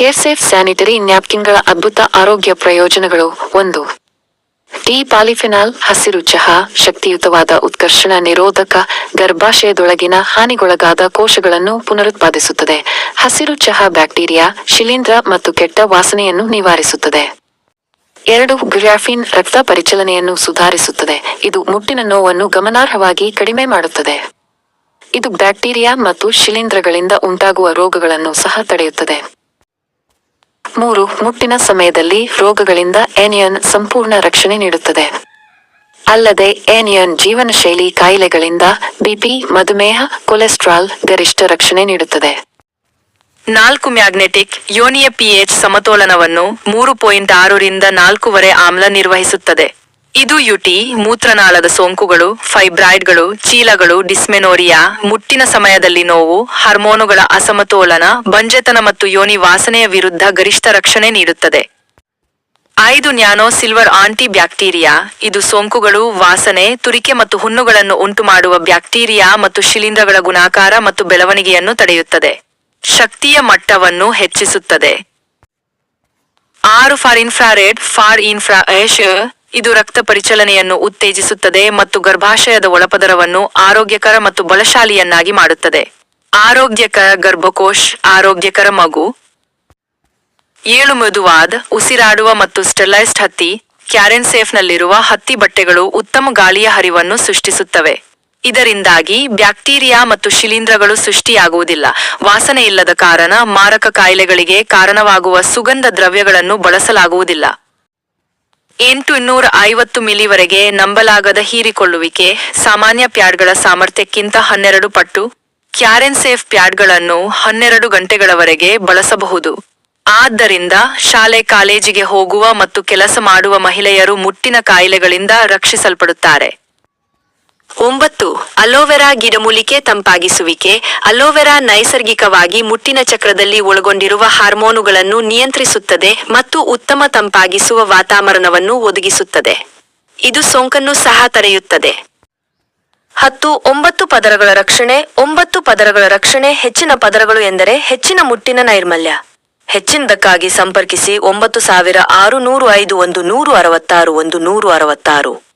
ಕೇರ್ಸೇಫ್ sanitary, ನ್ಯಾಪ್ಕಿನ್ಗಳ ಅದ್ಭುತ ಆರೋಗ್ಯ ಪ್ರಯೋಜನಗಳು. ಒಂದು. ಟಿ ಪಾಲಿಫಿನಾಲ್, ಹಸಿರು ಚಹಾ, ಶಕ್ತಿಯುತವಾದ ಉತ್ಕರ್ಷಣ ನಿರೋಧಕ ಗರ್ಭಾಶಯದೊಳಗಿನ ಹಾನಿಗೊಳಗಾದ ಕೋಶಗಳನ್ನು ಪುನರುತ್ಪಾದಿಸುತ್ತದೆ. ಹಸಿರು ಚಹಾ ಬ್ಯಾಕ್ಟೀರಿಯಾ, ಶಿಲೀಂಧ್ರ ಮತ್ತು ಕೆಟ್ಟ ವಾಸನೆಯನ್ನು ನಿವಾರಿಸುತ್ತದೆ. ಎರಡು. ಗ್ರಾಫಿನ್ ರಕ್ತ ಪರಿಚಲನೆಯನ್ನು ಸುಧಾರಿಸುತ್ತದೆ. ಇದು ಮುಟ್ಟಿನ ನೋವನ್ನು ಗಮನಾರ್ಹವಾಗಿ ಕಡಿಮೆ ಮಾಡುತ್ತದೆ. ಇದು ಬ್ಯಾಕ್ಟೀರಿಯಾ ಮತ್ತು ಶಿಲೀಂಧ್ರಗಳಿಂದ ಉಂಟಾಗುವ ರೋಗಗಳನ್ನು ಸಹ ತಡೆಯುತ್ತದೆ. ಮೂರು ಮುಟ್ಟಿನ ಸಮಯದಲ್ಲಿ ರೋಗಗಳಿಂದ ಏನಿಯನ್ ಸಂಪೂರ್ಣ ರಕ್ಷಣೆ ನೀಡುತ್ತದೆ. ಅಲ್ಲದೆ ಏನಿಯನ್ ಜೀವನ ಶೈಲಿ ಕಾಯಿಲೆಗಳಿಂದ ಬಿಪಿ, ಮಧುಮೇಹ, ಕೊಲೆಸ್ಟ್ರಾಲ್ ಗರಿಷ್ಠ ರಕ್ಷಣೆ ನೀಡುತ್ತದೆ. ನಾಲ್ಕು ಮ್ಯಾಗ್ನೆಟಿಕ್, ಯೋನಿಯ ಪಿಎಚ್ ಸಮತೋಲನವನ್ನು ಮೂರು ಪಾಯಿಂಟ್ ಆರರಿಂದ ನಾಲ್ಕೂವರೆ ಆಮ್ಲ ನಿರ್ವಹಿಸುತ್ತದೆ. ಇದು ಯುಟಿ, ಮೂತ್ರನಾಳದ ಸೋಂಕುಗಳು, ಫೈಬ್ರಾಯ್ಡ್ಗಳು, ಚೀಲಗಳು, ಡಿಸ್ಮೆನೋರಿಯಾ, ಮುಟ್ಟಿನ ಸಮಯದಲ್ಲಿ ನೋವು, ಹಾರ್ಮೋನುಗಳ ಅಸಮತೋಲನ, ಬಂಜೆತನ ಮತ್ತು ಯೋನಿ ವಾಸನೆಯ ವಿರುದ್ಧ ಗರಿಷ್ಠ ರಕ್ಷಣೆ ನೀಡುತ್ತದೆ. ಐದು ನ್ಯಾನೋ ಸಿಲ್ವರ್ ಆಂಟಿ ಬ್ಯಾಕ್ಟೀರಿಯಾ ಇದು ಸೋಂಕುಗಳು, ವಾಸನೆ, ತುರಿಕೆ ಮತ್ತು ಹುಣ್ಣುಗಳನ್ನು ಉಂಟುಮಾಡುವ ಬ್ಯಾಕ್ಟೀರಿಯಾ ಮತ್ತು ಶಿಲೀಂಧ್ರಗಳ ಗುಣಾಕಾರ ಮತ್ತು ಬೆಳವಣಿಗೆಯನ್ನು ತಡೆಯುತ್ತದೆ. ಶಕ್ತಿಯ ಮಟ್ಟವನ್ನು ಹೆಚ್ಚಿಸುತ್ತದೆ. ಆರು ಫಾರ್ ಇನ್ಫ್ರಾರೆಡ್, ಫಾರ್ ಇನ್ಫ್ರಾ ಇದು ರಕ್ತ ಪರಿಚಲನೆಯನ್ನು ಉತ್ತೇಜಿಸುತ್ತದೆ ಮತ್ತು ಗರ್ಭಾಶಯದ ಒಳಪದರವನ್ನು ಆರೋಗ್ಯಕರ ಮತ್ತು ಬಲಶಾಲಿಯನ್ನಾಗಿ ಮಾಡುತ್ತದೆ. ಆರೋಗ್ಯಕರ ಗರ್ಭಕೋಶ್, ಆರೋಗ್ಯಕರ ಮಗು. ಏಳು ಮೃದುವಾದ್, ಉಸಿರಾಡುವ ಮತ್ತು ಸ್ಟೆಲೈಸ್ಡ್ ಹತ್ತಿ ಕ್ಯಾರೆನ್ಸೇಫ್ನಲ್ಲಿರುವ ಹತ್ತಿ ಬಟ್ಟೆಗಳು ಉತ್ತಮ ಗಾಳಿಯ ಹರಿವನ್ನು ಸೃಷ್ಟಿಸುತ್ತವೆ. ಇದರಿಂದಾಗಿ ಬ್ಯಾಕ್ಟೀರಿಯಾ ಮತ್ತು ಶಿಲೀಂಧ್ರಗಳು ಸೃಷ್ಟಿಯಾಗುವುದಿಲ್ಲ. ವಾಸನೆ ಇಲ್ಲದ ಕಾರಣ ಮಾರಕ ಕಾಯಿಲೆಗಳಿಗೆ ಕಾರಣವಾಗುವ ಸುಗಂಧ ದ್ರವ್ಯಗಳನ್ನು ಬಳಸಲಾಗುವುದಿಲ್ಲ. ಎಂಟು ಇನ್ನೂರ ಐವತ್ತು ಮಿಲಿವರೆಗೆ ನಂಬಲಾಗದ ಹೀರಿಕೊಳ್ಳುವಿಕೆ ಸಾಮಾನ್ಯ ಪ್ಯಾಡ್ಗಳ ಸಾಮರ್ಥ್ಯಕ್ಕಿಂತ ಹನ್ನೆರಡು ಪಟ್ಟು, ಕ್ಯಾರೆನ್ ಸೇಫ್ ಪ್ಯಾಡ್ಗಳನ್ನು ಹನ್ನೆರಡು ಗಂಟೆಗಳವರೆಗೆ ಬಳಸಬಹುದು. ಆದ್ದರಿಂದ ಶಾಲೆ ಕಾಲೇಜಿಗೆ ಹೋಗುವ ಮತ್ತು ಕೆಲಸ ಮಾಡುವ ಮಹಿಳೆಯರು ಮುಟ್ಟಿನ ಕಾಯಿಲೆಗಳಿಂದ ರಕ್ಷಿಸಲ್ಪಡುತ್ತಾರೆ. ಒಂಬತ್ತು ಅಲೋವೆರಾ ಗಿಡಮೂಲಿಕೆ ತಂಪಾಗಿಸುವಿಕೆ, ಅಲೋವೆರಾ ನೈಸರ್ಗಿಕವಾಗಿ ಮುಟ್ಟಿನ ಚಕ್ರದಲ್ಲಿ ಒಳಗೊಂಡಿರುವ ಹಾರ್ಮೋನುಗಳನ್ನು ನಿಯಂತ್ರಿಸುತ್ತದೆ ಮತ್ತು ಉತ್ತಮ ತಂಪಾಗಿಸುವ ವಾತಾವರಣವನ್ನು ಒದಗಿಸುತ್ತದೆ. ಇದು ಸೋಂಕನ್ನು ಸಹ ತಡೆಯುತ್ತದೆ. ಹತ್ತು, ಒಂಬತ್ತು ಪದರಗಳ ರಕ್ಷಣೆ, ಒಂಬತ್ತು ಪದರಗಳ ರಕ್ಷಣೆ ಹೆಚ್ಚಿನ ಪದರಗಳು ಎಂದರೆ ಹೆಚ್ಚಿನ ಮುಟ್ಟಿನ ನೈರ್ಮಲ್ಯ. ಹೆಚ್ಚಿನದಕ್ಕಾಗಿ ಸಂಪರ್ಕಿಸಿ ಒಂಬತ್ತು ಸಾವಿರ ಆರು ನೂರು ಐದು ಒಂದು ನೂರು ಅರವತ್ತಾರು ಒಂದು ನೂರು ಅರವತ್ತಾರು.